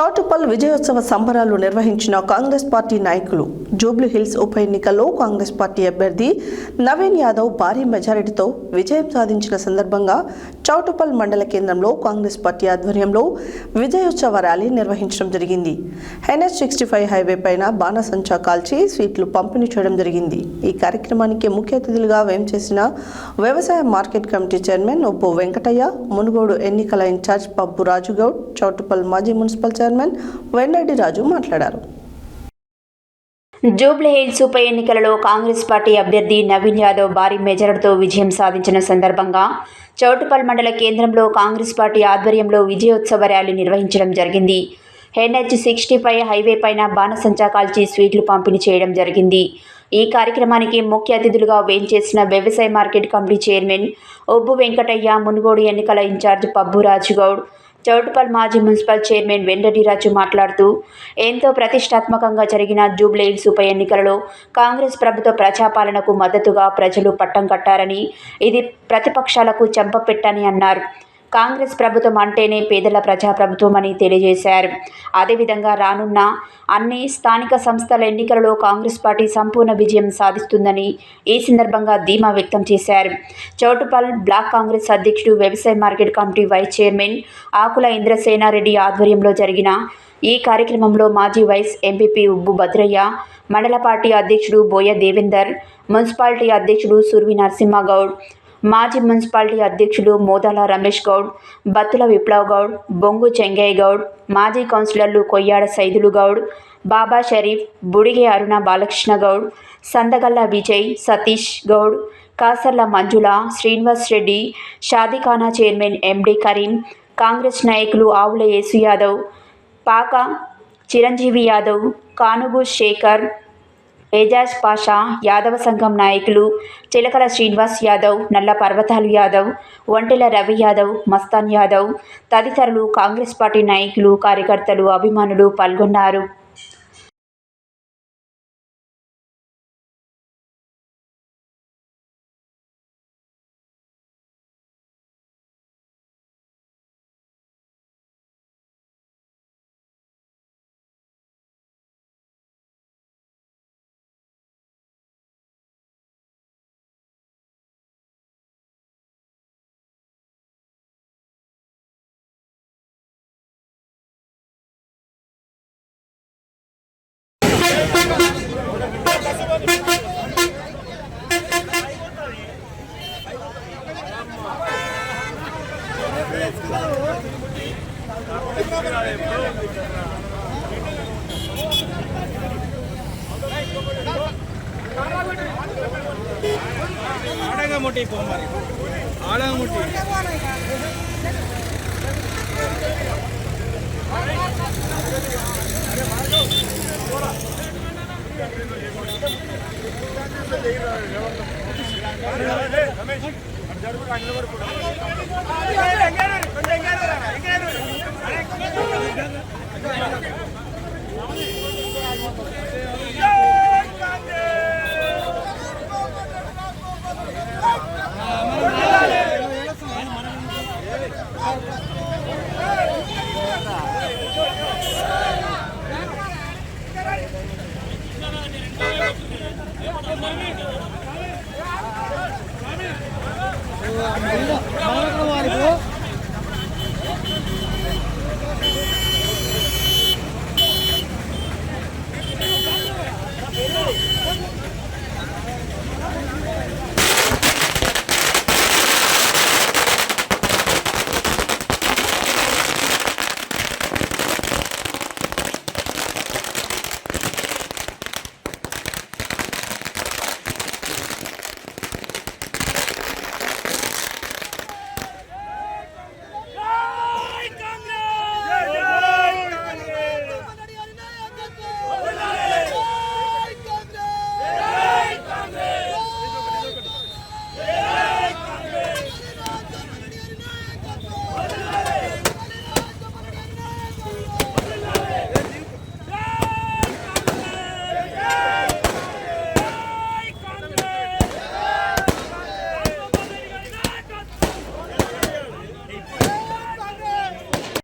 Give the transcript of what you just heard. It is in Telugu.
చౌటుపల్ విజయోత్సవ సంబరాలు నిర్వహించిన కాంగ్రెస్ పార్టీ నాయకులు జూబ్లీ హిల్స్ ఉప ఎన్నికల్లో కాంగ్రెస్ పార్టీ అభ్యర్థి నవీన్ యాదవ్ భారీ మెజారిటీతో విజయం సాధించిన సందర్భంగా చౌటుపల్ మండల కేంద్రంలో కాంగ్రెస్ పార్టీ ఆధ్వర్యంలో విజయోత్సవ ర్యాలీ నిర్వహించడం జరిగింది. ఎన్ఎస్ సిక్స్టీ ఫైవ్ హైవే పైన బాణసంచా కాల్చి స్వీట్లు పంపిణీ చేయడం జరిగింది. ఈ కార్యక్రమానికి ముఖ్య అతిథులుగా వేంచేసిన వ్యవసాయ మార్కెట్ కమిటీ చైర్మన్ ఉప్పు వెంకటయ్య మునుగోడు ఎన్నికల ఇన్ఛార్జ్ పబ్బు రాజుగౌడ్ చౌటుపల్ మాజీ మున్సిపల్ చైర్మన్ వెన్నరెడ్డి రాజు మాట్లాడారు. జూబ్లీహిల్స్ ఉప ఎన్నికలలో కాంగ్రెస్ పార్టీ అభ్యర్థి నవీన్ యాదవ్ భారీ మెజారిటీతో విజయం సాధించిన సందర్భంగా చౌటుపల్ మండల కేంద్రంలో కాంగ్రెస్ పార్టీ ఆధ్వర్యంలో విజయోత్సవ ర్యాలీ నిర్వహించడం జరిగింది. ఎన్హెచ్ సిక్స్టీ ఫైవ్ హైవే పైన బాణసంచా కాల్చి స్వీట్లు పంపిణీ చేయడం జరిగింది. ఈ కార్యక్రమానికి ముఖ్య అతిథులుగా వేంచేసిన వ్యవసాయ market committee chairman Obbu Venkataiah Munugode ఎన్నికల ఇన్ఛార్జ్ పబ్బు రాజుగౌడ్ చౌటుపల్ మాజీ మున్సిపల్ చైర్మన్ వెంకటిరాజు మాట్లాడుతూ ఎంతో ప్రతిష్టాత్మకంగా జరిగిన జూబ్లీహిల్స్ ఉప ఎన్నికలలో కాంగ్రెస్ ప్రభుత్వ ప్రజాపాలనకు మద్దతుగా ప్రజలు పట్టం కట్టారని ఇది ప్రతిపక్షాలకు చెంపపెట్టని అన్నారు. కాంగ్రెస్ ప్రభుత్వం అంటేనే పేదల ప్రజాప్రభుత్వం అని తెలియజేశారు. అదేవిధంగా రానున్న అన్ని స్థానిక సంస్థల ఎన్నికలలో కాంగ్రెస్ పార్టీ సంపూర్ణ విజయం సాధిస్తుందని ఈ సందర్భంగా ధీమా వ్యక్తం చేశారు. చౌటుపల్ బ్లాక్ కాంగ్రెస్ అధ్యక్షుడు వ్యవసాయ market committee vice chairman Akula Indrasena Reddy ఆధ్వర్యంలో జరిగిన ఈ కార్యక్రమంలో మాజీ వైస్ ఎంపీపీ ఉబ్బు భద్రయ్య మండల పార్టీ అధ్యక్షుడు బోయ దేవేందర్ మున్సిపాలిటీ అధ్యక్షుడు సుర్వి నరసింహగౌడ్ మాజీ మున్సిపాలిటీ అధ్యక్షులు మోదాల రమేష్ గౌడ్ బత్తుల విప్లవ్ గౌడ్ బొంగు చెంగయ్య గౌడ్ మాజీ కౌన్సిలర్లు కొయ్యాడ సైదులు గౌడ్ బాబా షరీఫ్ బుడిగే అరుణ బాలకృష్ణ గౌడ్ సందగల్ల విజయ్ సతీష్ గౌడ్ కాసర్ల మంజుల శ్రీనివాస్ రెడ్డి షాదీఖానా చైర్మన్ ఎండి కరీం కాంగ్రెస్ నాయకులు ఆవుల యేసు యాదవ్ పాక చిరంజీవి యాదవ్ కానుగు శేఖర్ ఏజాజ్ పాషా యాదవ సంఘం నాయకులు చిలకల శ్రీనివాస్ యాదవ్ నల్ల పర్వతాలు యాదవ్ ఒంటెల రవి యాదవ్ మస్తాన్ యాదవ్ తదితరులు కాంగ్రెస్ పార్టీ నాయకులు కార్యకర్తలు అభిమానులు పాల్గొన్నారు. ఆడంగా ముట్టి పో మరి ఆడంగా ముట్టి జరుగుతుంది వారికి